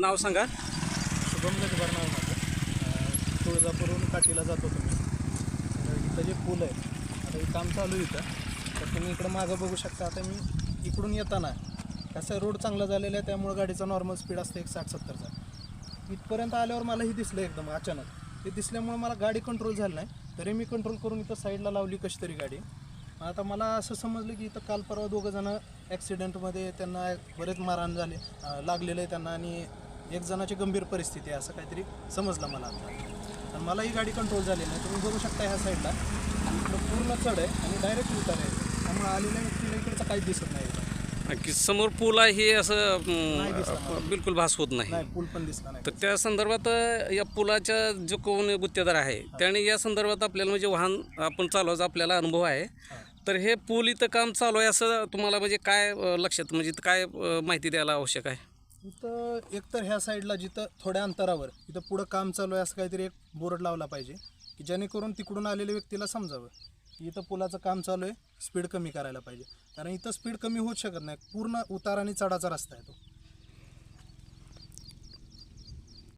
नाव सांगा. शुभम गजबर नाव माझं तुळजापूरहून काठीला जातो तुम्ही. तर इथं जे पूल आहे आता हे काम चालू आहे इथं. तर तुम्ही इकडं मागं बघू शकता आता मी इकडून येताना कसं रोड चांगला झालेला आहे त्यामुळे गाडीचा नॉर्मल स्पीड असतं एक साठ सत्तरचा. इथपर्यंत आल्यावर मला ही दिसलं एकदम अचानक. ते दिसल्यामुळे मला गाडी कंट्रोल झाली नाही. तरी मी कंट्रोल करून इथं साईडला लावली कशी तरी गाडी. आता मला असं समजलं की इथं काल परवा दोघं जण ॲक्सिडेंटमध्ये त्यांना बरेच मारहाण झाले लागलेलं आहे त्यांना आणि एक जणाची गंभीर परिस्थिती आहे असं काहीतरी समजलं मला आता. आणि मला ही गाडी कंट्रोल झाली नाही तुम्ही बघू शकता ह्या साईडला पूर्ण चढ आहे आणि डायरेक्ट उतार आहे. त्यामुळे आलेल्या व्यक्तीला इकडचं काहीच दिसत नाही. की समोर पूल आहे हे असं. बिलकुल भास होत नाही. पूल पण दिसला नाही. तर त्या संदर्भात या पुलाच्या जो कोण गुत्तेदार आहे त्याने या संदर्भात आपल्याला म्हणजे वाहन आपण चालवायचा आपल्याला अनुभव आहे. तर हे पूल इथं काम चालू आहे असं तुम्हाला म्हणजे काय लक्षात म्हणजे काय माहिती द्यायला आवश्यक आहे? इथं एकतर ह्या साईडला जिथं थोड्या अंतरावर इथं पुढं काम चालू आहे असं काहीतरी एक बोर्ड लावला पाहिजे की जेणेकरून तिकडून आलेल्या व्यक्तीला समजावं की इथं पुलाचं काम चालू आहे स्पीड कमी करायला पाहिजे. कारण इथं स्पीड कमी होऊच शकत नाही पूर्ण उतार आणि चढाचा रस्ता आहे तो.